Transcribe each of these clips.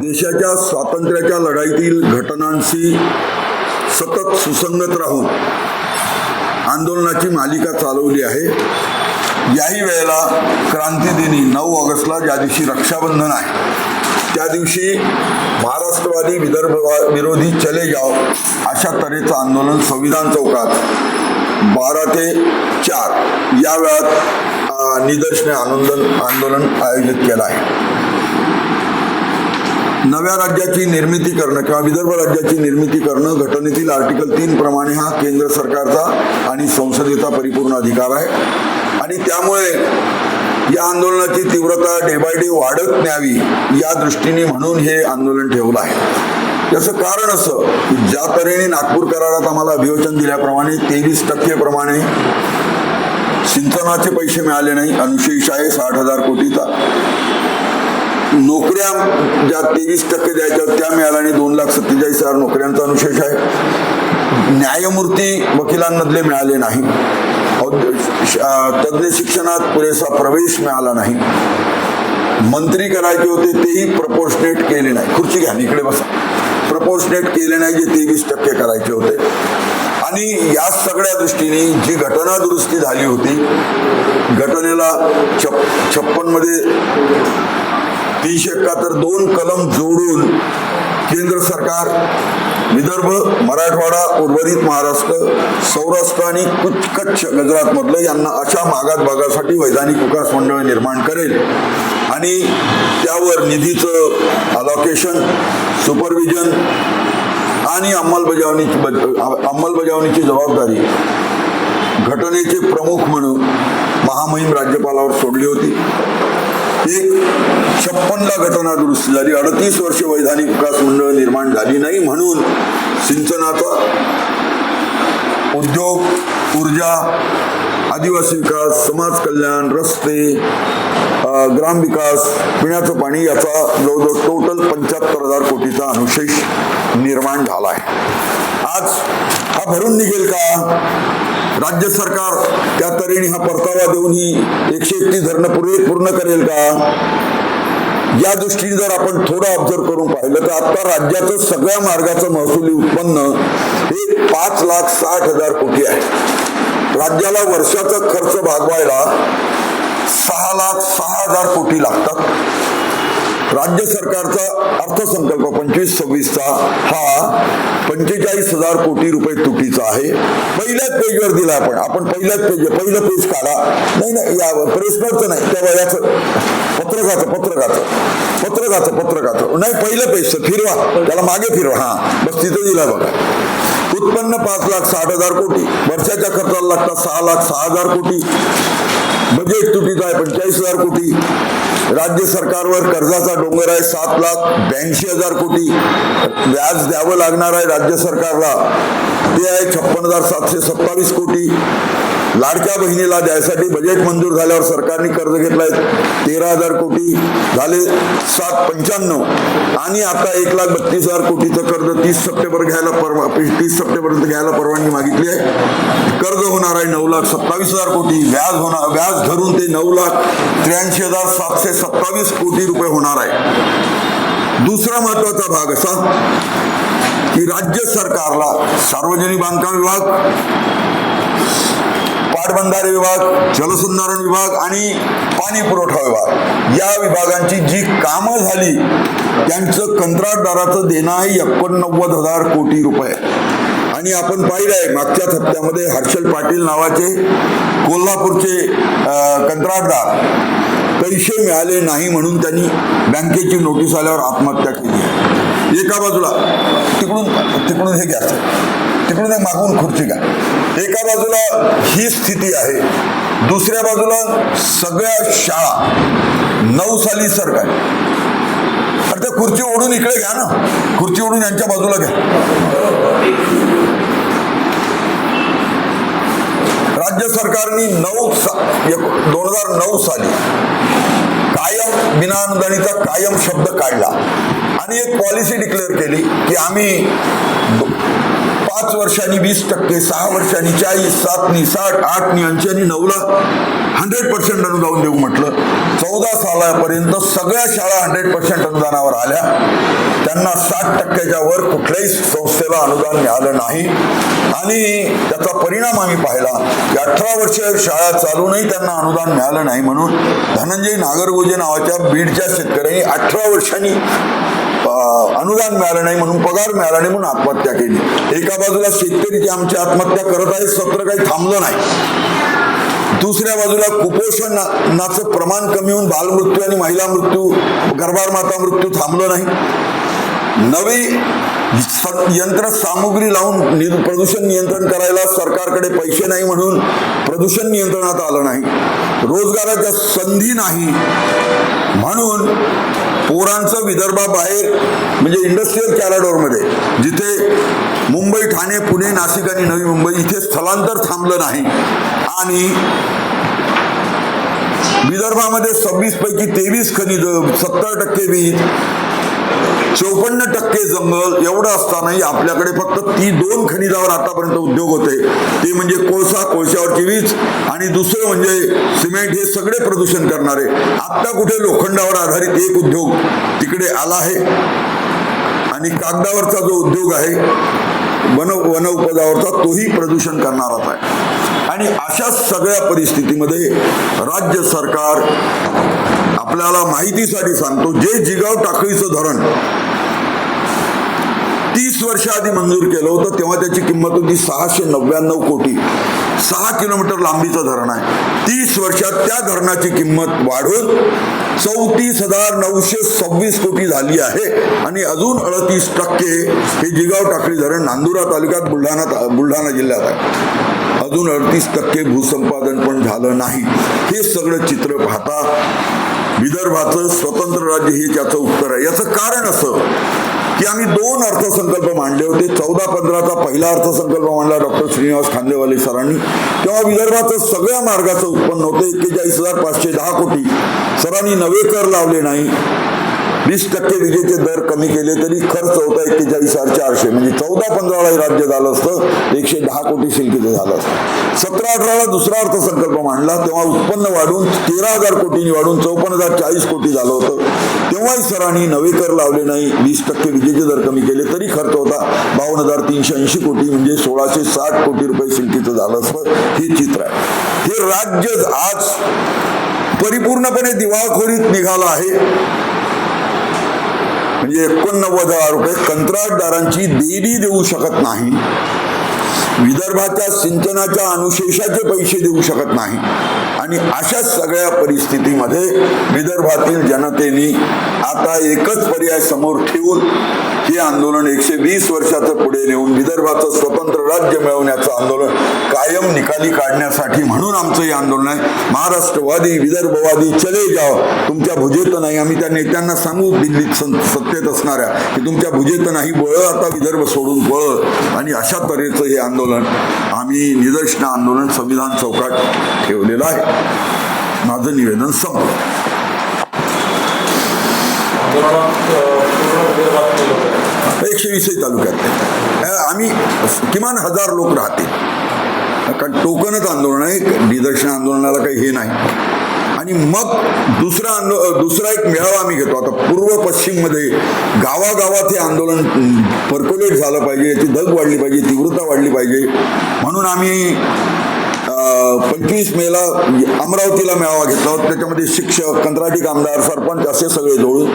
देशाच्या स्वातंत्र्याच्या लढाईतील घटनांशी सतत सुसंगत राहून आंदोलनाची मालिका चालवली आहे. याही वेळेला क्रांतीदिनी नऊ ऑगस्टला ज्या दिवशी रक्षाबंधन आहे त्या दिवशी महाराष्ट्रवादी विदर्भ विरोधी चले जाव अशा तऱ्हेचं आंदोलन संविधान चौकात बारा ते चार या वेळात निदर्शने आंदोलन आयोजित केलं आहे. नव्या राज्याची निर्मिती करणं किंवा विदर्भ राज्याची निर्मिती करणं घटनेतील आर्टिकल तीन प्रमाणे हा केंद्र सरकारचा आणि संसदेचा परिपूर्ण अधिकार आहे. आणि त्यामुळे या आंदोलनाची तीव्रता डे बाय डे वाढत न्यावी या दृष्टीने म्हणून हे आंदोलन ठेवलं आहे. याचं कारण असं की ज्या तऱ्हेने नागपूर करारात आम्हाला अभिवचन दिल्याप्रमाणे तेवीस टक्के प्रमाणे सिंचनाचे पैसे मिळाले नाही. अनुशेष आहे साठ हजार कोटीचा. नोकऱ्या ज्या तेवीस टक्के द्यायच्या त्या मिळाल्या आणि दोन लाख सत्तेचाळीस हजार नोकऱ्यांचा अनुशेष आहे. न्यायमूर्ती वकिलांमधले मिळाले नाही. तज्ज्ञ शिक्षणात पुरेसा प्रवेश मिळाला नाही. मंत्री करायचे होते तेही प्रपोर्शनेट केले नाही. खुर्ची घ्या इकडे बसा. प्रपोर्शनेट केले नाही जे तेवीस टक्के करायचे होते. आणि या सगळ्या दृष्टीने जी घटना दुरुस्ती झाली होती घटनेला छप छप्पनमध्ये तीनशे एकाहत्तर दोन कलम जोडून केंद्र सरकार विदर्भ मराठवाडा उर्वरित महाराष्ट्र सौराष्ट्र आणि कुच कच्छ गुजरातमधलं यांना अशा मागास भागासाठी वैधानिक विकास मंडळ निर्माण करेल. आणि त्यावर निधीचं अलॉकेशन सुपरविजन आणि अंमलबजावणीची अंमलबजावणीची जबाबदारी घटनेचे प्रमुख म्हणून महामहिम राज्यपालावर सोडली होती. छप्पनला घटना दुरुस्ती झाली. अडतीस वर्ष वैधानिक विकास मंडळ निर्माण झाली नाही म्हणून सिंचनाचा उद्योग ऊर्जा आदिवासी विकास समाज कल्याण रस्ते ग्राम विकास पिण्याचं पाणी याचा जवळजवळ टोटल पंच्याहत्तर हजार कोटीचा अनुशेष निर्माण झाला आहे. आज हा भरून निघेल का? राज्य सरकार त्या तऱ्हेने हा परतावा देऊन ही एकशे एकतीस धरणं पूर्वी पूर्ण करेल का? या दृष्टीने जर आपण थोडं ऑब्झर्व करून पाहिलं तर आता राज्याचं सगळ्या मार्गाचं महसुली उत्पन्न हे पाच लाख साठ हजार कोटी आहे. राज्याला वर्षाचा खर्च भागवायला सहा लाख सहा हजार कोटी लागतात. राज्य सरकारचा अर्थसंकल्प पंचवीस सव्वीसचा हा पंचेचाळीस हजार कोटी रुपये तुटीचा आहे. पहिल्याच पेजवर दिला आपण. आपण पहिल्याच पेज पहिलं पेज काढा. नाही नाही या प्रेसनरचं नाही. त्या वयाचं. पत्रकाचं पत्रकाचं. पत्रकाचं पत्रकाचं. नाही पहिलं पेज फिरवा. त्याला मागे फिरवा. हा. बस तिथं दिला बघा. उत्पन्न पाच लाख साठ हजार कोटी. वर्षाच्या खर्चाला लागतात सहा लाख सहा हजार कोटी. बजेट तुटीत आहे पंचेचाळीस हजार कोटी. राज्य सरकारवर कर्जाचा डोंगर आहे सात लाख ब्याऐंशी हजार कोटी. व्याज द्यावं लागणार आहे राज्य सरकारला. ते आहे छप्पन हजार सातशे सत्तावीस कोटी. लाडक्या बहिणीला द्यायसाठी बजेट मंजूर झाल्यावर सरकारने कर्ज घेतलाय. तेरा हजार कोटी झाले सात पंच्याण्णव. आणि आता एक लाख बत्तीस हजार कोटीचं कर्ज तीस सप्टेंबर घ्यायला परवा तीस सप्टेंबरपर्यंत घ्यायला परवानगी मागितली आहे. कर्ज होणार आहे नऊ लाख सत्तावीस हजार कोटी. व्याज होणार व्याज धरून ते नऊ लाख त्र्याऐंशी हजार सातशे सत्तावीस कोटी रुपये होणार आहे. दुसरा महत्त्वाचा भाग असा की राज्य सरकारला सार्वजनिक बांधकाम विभाग पाटबंधारे विभाग जलसंधारण विभाग आणि पाणी पुरवठा विभाग. या विभागांची जी कामं झाली त्यांचं कंत्राटदाराचं देणं आहे एकोणनव्वद हजार कोटी रुपये. आणि आपण पाहिलंय मागच्याच हप्त्यामध्ये हर्षल पाटील नावाचे कोल्हापूरचे कंत्राटदार पैसे मिळाले नाही म्हणून त्यांनी बँकेची नोटीस आल्यावर आत्महत्या केली आहे. एका बाजूला. तिकडून तिकडून हे घ्या. तिकडून एक मागून खुर्ची घ्या. एका बाजूला ही स्थिती आहे. दुसऱ्या बाजूला सगळ्या शाळा. नऊ साली सरकार अरे त्या खुर्ची ओढून इकडे घ्या ना. खुर्ची ओढून यांच्या बाजूला घ्या. राज्य सरकारने नऊ सा दोन हजार नऊ साली कायम बिनाअनुदानीचा कायम शब्द काढला. आणि एक पॉलिसी डिक्लेअर केली की आम्ही पाच वर्षांनी वीस टक्के सहा वर्षांनी चाळीस सातनी साठ आठनी ऐंशी नऊला हंड्रेड पर्सेंट अनुदान देऊ म्हटलं. चौदा सालापर्यंत सगळ्या शाळा हंड्रेड पर्सेंट अनुदानावर आल्या. त्यांना साठ टक्क्याच्या वर कुठल्याही संस्थेला अनुदान मिळालं नाही. आणि त्याचा परिणाम आम्ही पाहिला. की अठरा वर्ष शाळा चालूनही त्यांना अनुदान मिळालं नाही म्हणून धनंजय नागरगोजे नावाच्या बीडच्या शेतकऱ्यांनी अठरा वर्षांनी अनुदान मिळालं नाही म्हणून पगार मिळाला नाही म्हणून आत्महत्या केली. एका बाजूला शेतकरी जे आमची आत्महत्या करत आहे सत्र काही थांबलं नाही. दुसऱ्या बाजूला कुपोषणाचं प्रमाण कमी होऊन बालमृत्यू आणि महिला मृत्यू गर्भार माता मृत्यू थांबलं नाही. नवी यंत्र सामुग्री लावून नि- प्रदूषण नियंत्रण करायला सरकारकडे पैसे नाही म्हणून प्रदूषण नियंत्रणात आलं नाही. रोजगाराच्या संधी नाही म्हणून पोरांचं विदर्भाबाहेर म्हणजे इंडस्ट्रीयल कॅरेडोरमध्ये जिथे मुंबई ठाणे पुणे नाशिक आणि नवी मुंबई इथे स्थलांतर थांबलं नाही. आणि विदर्भामध्ये सव्वीस पैकी तेवीस खनिज सत्तर टक्के वीज चौपन्न टक्के जंगल एवढं असतानाही आपल्याकडे फक्त ती दोन खनिजावर आतापर्यंत उद्योग होते. ते म्हणजे कोळसा कोळशावरची वीज आणि दुसरं म्हणजे सिमेंट हे सगळे प्रदूषण करणारे. आत्ता कुठे लोखंडावर आधारित एक उद्योग तिकडे आला आहे. आणि कागदावरचा जो उद्योग आहे वन वन उपजावरचा तोही प्रदूषण करणाराच आहे. आणि अशा सगळ्या परिस्थितीमध्ये राज्य सरकार आपल्याला माहितीसाठी सांगतो जे जिगाव टाकळीचं धरण तीस वर्ष आधी मंजूर केलं होतं तेव्हा त्याची किंमत होती सहाशे नव्याण्णव कोटी. सहा किलोमीटर लांबीचं धरण आहे. तीस वर्षात त्या धरणाची किंमत वाढून चौतीस हजार नऊशे सव्वीस कोटी झाली आहे. आणि अजून अडतीस टक्के हे जिगाव टाकळी धरण नांदुरा तालुक्यात बुलढाणा बुलढाणा जिल्ह्यात आहे. अजून अडतीस टक्के भूसंपादन पण झालं नाही. हे सगळं चित्र पाहता विदर्भाचं स्वतंत्र राज्य हे त्याचं उत्तर आहे. याचं कारण असं की आम्ही दोन अर्थसंकल्प मांडले होते. चौदा पंधराचा पहिला अर्थसंकल्प मांडला डॉक्टर श्रीनिवास खांदेवाले सरांनी. तेव्हा विदर्भाचं सगळ्या मार्गाचं उत्पन्न होतं. एक्केचाळीस हजार पाचशे दहा कोटी सरांनी नवे कर लावले नाही. वीस टक्के विजेचे दर कमी केले तरी खर्च होता एक्केचाळीस हजार चारशे म्हणजे चौदा पंधराला राज्य झालं असतं एकशे दहा कोटी शिल्कीचं झालं असतं. सतरा अठराला दुसरा अर्थसंकल्प मांडला तेव्हा उत्पन्न वाढून तेरा हजार कोटींनी वाढून चौपन्न हजार चाळीस कोटी झालं होतं. तेव्हाही सरांनी नवे कर लावले नाही वीस टक्के विजेचे दर कमी केले तरी खर्च होता बावन्न हजार तीनशे ऐंशी कोटी म्हणजे सोळाशे साठ कोटी रुपये शिल्कीचं झालं असतं. हे चित्र आहे. हे राज्य आज परिपूर्णपणे दिवाळखोरीत निघालं आहे. म्हणजे एकोणनव्वद हजार रुपये कंत्राटदारांची देणी देऊ शकत नाही. विदर्भाच्या सिंचनाच्या अनुशेषाचे पैसे देऊ शकत नाही. आणि अशा सगळ्या परिस्थितीमध्ये विदर्भातील जनतेने आता एकच पर्याय समोर ठेवून हे आंदोलन एकशे वीस वर्षाचं पुढे नेऊन विदर्भाचं स्वतंत्र राज्य मिळवण्याचं आंदोलन कायम निकाली काढण्यासाठी म्हणून आमचं हे आंदोलन आहे. महाराष्ट्रवादी विदर्भवादी चले जाव तुमच्या भुजेत नाही. आम्ही त्या नेत्यांना सांगू दिल्लीत सत्तेत असणाऱ्या की तुमच्या भुजेत नाही बळ आता विदर्भ सोडून बळ. आणि अशा तऱ्हेचं हे आंदोलन आम्ही निदर्शन आंदोलन संविधान चौकात ठेवलेलं आहे. माझं निवेदन संपलं. एकशे वीसही तालुक्यात आम्ही किमान हजार लोक राहतील. कारण टोकनच आंदोलन आहे निदर्शन आंदोलनाला काही हे नाही. आणि मग दुसरा आंदो दुसरा एक मेळावा आम्ही घेतो. आता पूर्व पश्चिममध्ये गावागावात हे आंदोलन पर्क्युलेट झालं पाहिजे याची धग वाढली पाहिजे तीव्रता वाढली पाहिजे. म्हणून आम्ही पंचवीस मेला अमरावतीला मेळावा घेतला होता. त्याच्यामध्ये शिक्षक कंत्राटी कामदार सरपंच असे सगळे जोडून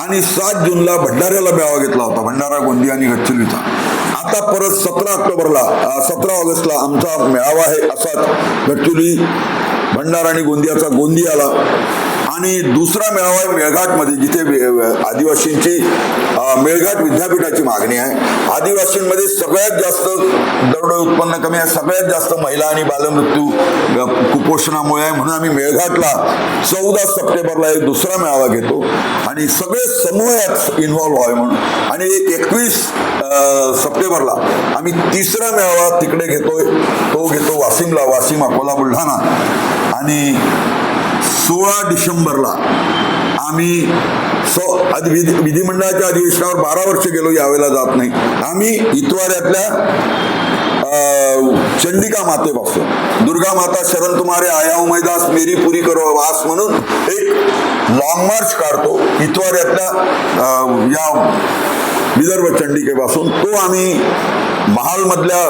आणि सात जूनला भंडाऱ्याला मेळावा घेतला होता भंडारा गोंदिया आणि गडचिरोलीचा. आता परत सतरा ऑक्टोबरला सतरा ऑगस्टला आमचा मेळावा आहे असाच. गडचिरोली भंडारा आणि गोंदियाचा गोंदियाला. आणि दुसरा मेळावा आहे मेळघाटमध्ये जिथे आदिवासींची मेळघाट विद्यापीठाची मागणी आहे. आदिवासींमध्ये सगळ्यात जास्त दरोडे उत्पन्न कमी आहे. सगळ्यात जास्त महिला आणि बालमृत्यू कुपोषणामुळे आहे. म्हणून आम्ही मेळघाटला चौदा सप्टेंबरला एक दुसरा मेळावा घेतो. आणि सगळे समूह यात इन्व्हॉल्व्ह व्हावे म्हणून. आणि एक एकवीस सप्टेंबरला आम्ही तिसरा मेळावा तिकडे घेतोय. तो घेतो वाशिमला वाशिम अकोला बुलढाणा आणि सोळा डिसेंबरला आम्ही सो विधी विधिमंडळाच्या अधिवेशनावर बारा वर्ष गेलो यावेळेला जात नाही. आम्ही इतवाऱ्यातल्या चंडिका मातेपासून दुर्गा माता शरण तुम्हारे आया मैदास मेरी पुरी करो वास म्हणून एक लॉंग मार्च काढतो. इतवाऱ्यातल्या या विदर्भ चंडिकेपासून तो आम्ही महालमधल्या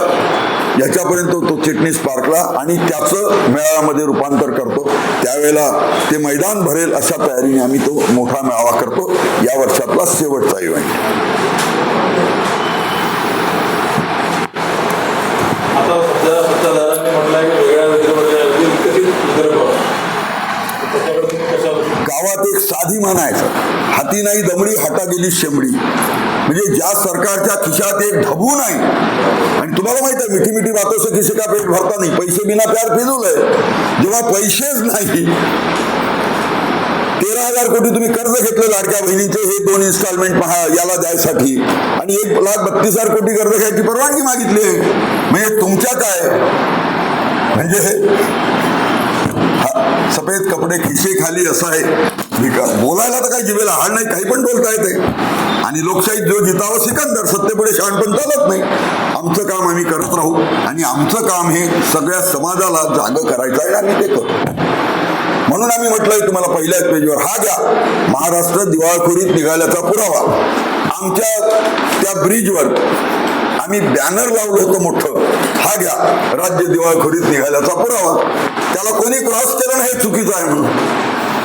याच्यापर्यंत तो चिटणीस पार्कला आणि त्याचं मेळाव्यामध्ये रूपांतर करतो. त्यावेळेला ते मैदान भरेल अशा तयारीने आम्ही तो मोठा मेळावा करतो. या वर्षातला शेवटचा इव्हेंट गावात एक साधी म्हणायचं हाती नाही दमडी हाता गेली शेंबडी. म्हणजे ज्या सरकारच्या खिशात एक ढबू नाही. आणि तुम्हाला माहीत आहे मिठी मिठी बातों से किसी का पेट भरता नाही? पैसे बिना प्यार फिजूल. आहे जेव्हा पैसेच नाही तेरा हजार कोटी तुम्ही कर्ज घेतलं लाडक्या बहिणीचे हे दोन इन्स्टॉलमेंट पहा याला द्यायसाठी. आणि एक लाख बत्तीस हजार कोटी कर्ज घ्यायची परवानगी मागितली म्हणजे तुमच्या काय म्हणजे सफेद कपडे खिसे खाली असं आहे. विकास बोलायला तर काही जिवेला हाड नाही काही पण बोलता येते. आणि लोकशाहीत जो जितावा सिकंदर सत्तेपुढे शहाणपण चालत नाही. आमचं काम आम्ही करत राहू. आणि आमचं काम हे सगळ्या समाजाला जाग करायचं आहे आणि ते करतो म्हणून आम्ही म्हटलंय तुम्हाला पहिल्याच पेजवर हा घ्या महाराष्ट्र दिवाळखोरीत निघाल्याचा पुरावा. आमच्या त्या ब्रिजवर आम्ही बॅनर लावलं होतं मोठं. हा घ्या. राज्य दिवाळखोरीत निघाल्याचा पुरावा. त्याला कोणी क्रॉस केलं नाही हे चुकीचं आहे म्हणून.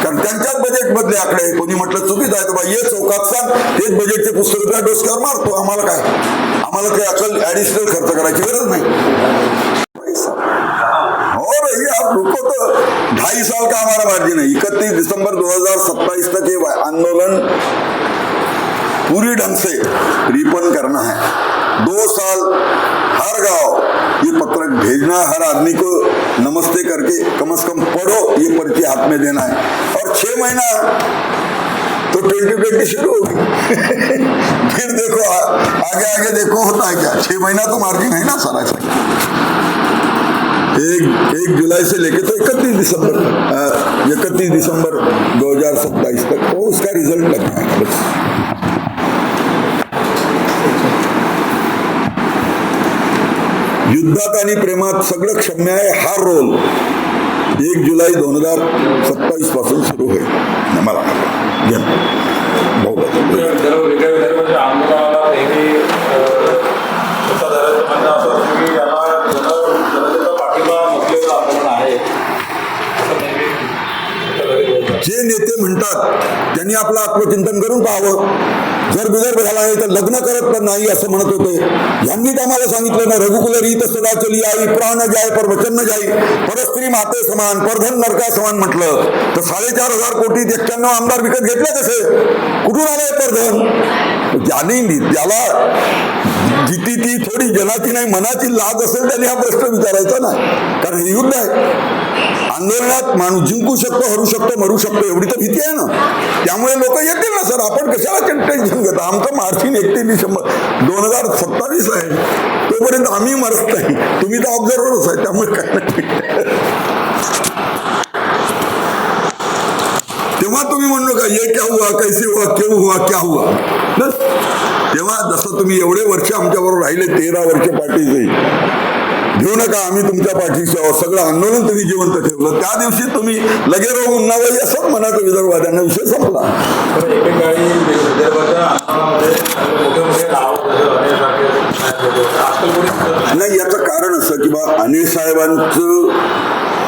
कारण त्यांच्याच बजेट मधले आकडे कोणी म्हटलं चुकीचं आहे बा ये चौकात सांग. तेच बजेटचे पुस्तक त्या डोसक्यावर मारतो. आम्हाला काय? आम्हाला काही अकल ऍडिशनल खर्च करायची गरज नाही. हो रही आप रुको तो ढाई साल का हमारा मार्जिन है इकतीस दिसंबर 2027 तक ये आंदोलन पूरी ढंग से रिपन करना है दो साल हर गाँव ये पत्रक भेजना है, हर आदमी को नमस्ते करके कम से कम पढ़ो ये पर्ची हाथ में देना है। और छह महीना तो ट्वेंटी ट्वेंटी शुरू होगी फिर देखो आ, आगे आगे देखो होता है क्या? छह महीना तो मार्जिन है ना सारा इसका एक एक जुलाई से लेके तो इकतीस दिसंबर इकतीस दिसंबर 2027 तक वो उसका रिज़ल्ट लग है। बस युद्धात आणि प्रेमात सगळं क्षम्य आहे. हा रोल एक जुलै दोन हजार सत्तावीसपासून सुरू होईल मला घ्या. नेहमी याला आहे जे नेते म्हणतात त्यांनी आपलं आत्मचिंतन करून पाहावं. जर विदर्भ झाला आहे तर लग्न करत पण नाही असं म्हणत होते. यांनी आम्हाला सांगितलं ना रघुकुल रीत सदा चली आई प्राण जाय पर वचन न जाई परस्त्री माते समान परधन नरका समान म्हटलं. तर साडेचार हजार कोटी एक्क्याण्णव आमदार विकत घेतले कसे? कुठून आलंय परधन? ज्याने ज्याला जिती ती थोडी जनाची नाही मनाची लाज असेल त्याने हा प्रश्न विचारायचा ना. कारण हे युद्ध आहे. आंदोलनात माणूस जिंकू शकतो हरू शकतो मरू शकतो एवढी तर भीती आहे ना? त्यामुळे लोक येतील ना सर. आपण कशाला टेन्शन घेता? आमचं मार्चिन एकतीस शंभर दोन हजार सत्तावीस आहे. तोपर्यंत आम्ही मरत नाही. तुम्ही तर ऑब्झर्वरच आहे त्यामुळे काय नाही तेव्हा तुम्ही म्हणलो का ये क्या हुआ? कैसे हुआ? क्यों हुआ? क्या हुआ? बस. तेव्हा जसं तुम्ही एवढे वर्ष आमच्याबरोबर राहिले तेरा वर्ष पाठीचे घेऊ नका आम्ही तुमच्या पाठीशी आहोत. सगळं आंदोलन तुम्ही जिवंत ठेवलं. त्या दिवशी तुम्ही लगे राहू उन्नावाई असंच म्हणायचं विदर्भाद्यांना विषय संपला. नाही. याचं कारण असं की बा अनिल साहेबांचं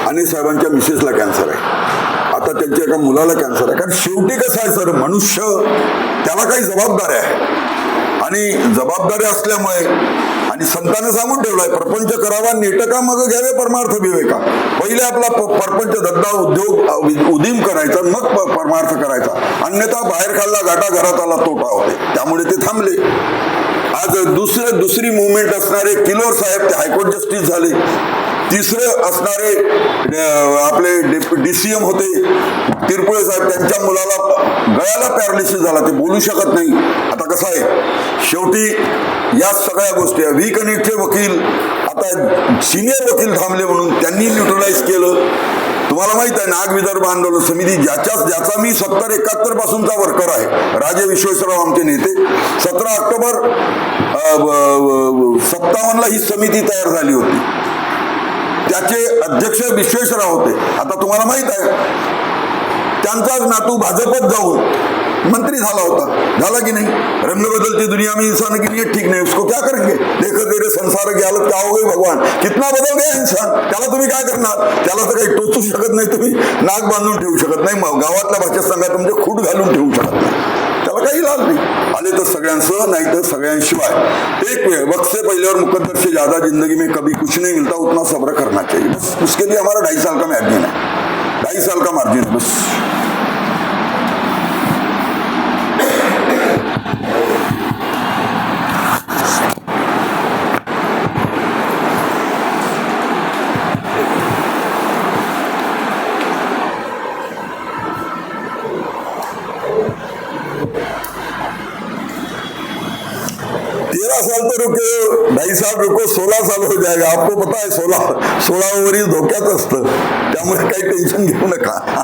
अनिल साहेबांच्या मिसेसला कॅन्सर आहे. आता त्यांच्या एका मुलाला कॅन्सर आहे. कारण शेवटी कसं आहे सर मनुष्य त्याला काही जबाबदाऱ्या आहे. आणि जबाबदाऱ्या असल्यामुळे आणि संतांनी सांगून ठेवलाय प्रपंच करावा नेटका मग घ्यावे परमार्थ विवेका. पहिले आपला परपंच धंदा उद्योग उदीम करायचा मग परमार्थ करायचा. अन्यथा बाहेर खाल्ला गाठा घरात आला तोटा होते. त्यामुळे ते थांबले. आज दुसरे दुसरी मुवमेंट असणारे किलोर साहेब ते हायकोर्ट जस्टिस झाले. तिसरं असणारे आपले डी सी एम होते. तिरपुळे साहेब त्यांच्या मुलाला गळ्याला पॅरालिसिस झाला. ते बोलू शकत नाही. आता कसं आहे? शेवटी या सगळ्या गोष्टी आहे व्ही कनेक्टचे वकील आता सिनियर वकील थांबले म्हणून त्यांनी न्यूट्रलाइज केलं. तुम्हाला माहीत आहे नाग विदर्भ आंदोलन समिती ज्याच्या ज्याचा मी सत्तर एकाहत्तर पासूनचा वर्कर आहे राजे विश्वेश्वरराव आमचे नेते. सतरा ऑक्टोबर सत्तावन्नला ही समिती तयार झाली होती. त्याचे अध्यक्ष विश्वेश्वरराव होते. आता तुम्हाला माहीत आहे त्यांचाच नातू भाजपत जाऊन मंत्री झाला होता. झाला की नाही? रंग बदलती दुनिया में इंसान की नीयत ठीक नहीं. उसको क्या करेंगे? देखो तेरे संसार की हालत क्या हो गई भगवान? कितना बदल गया इंसान. त्याला तुम्ही काय करणार? त्याला तर काही टोचू शकत नाही तुम्ही. नाक बांधून ठेवू शकत नाही. गावातल्या भाषेत सांगा तुमचे खूट घालून ठेवू शकत नाही. काही लाभ नाही. आले तर सगळ्यांसह नाही तर सगळ्यांशिवाय. एक वेळ, वक्त से पहले और मुकद्दर से ज़्यादा ज़िंदगी में कभी कुछ नहीं मिलता, उतना सब्र करना चाहिए. बस, उसके लिए हमारा ढाई साल का मार्जिन है. ढाई साल का मार्जिन है, बस. रुके साल रुको सोळा साल हो जाएगा आपको पता है सोळा सोळा ओव्हर धोक्यात असतं. त्यामुळे काही टेन्शन घेऊ नका.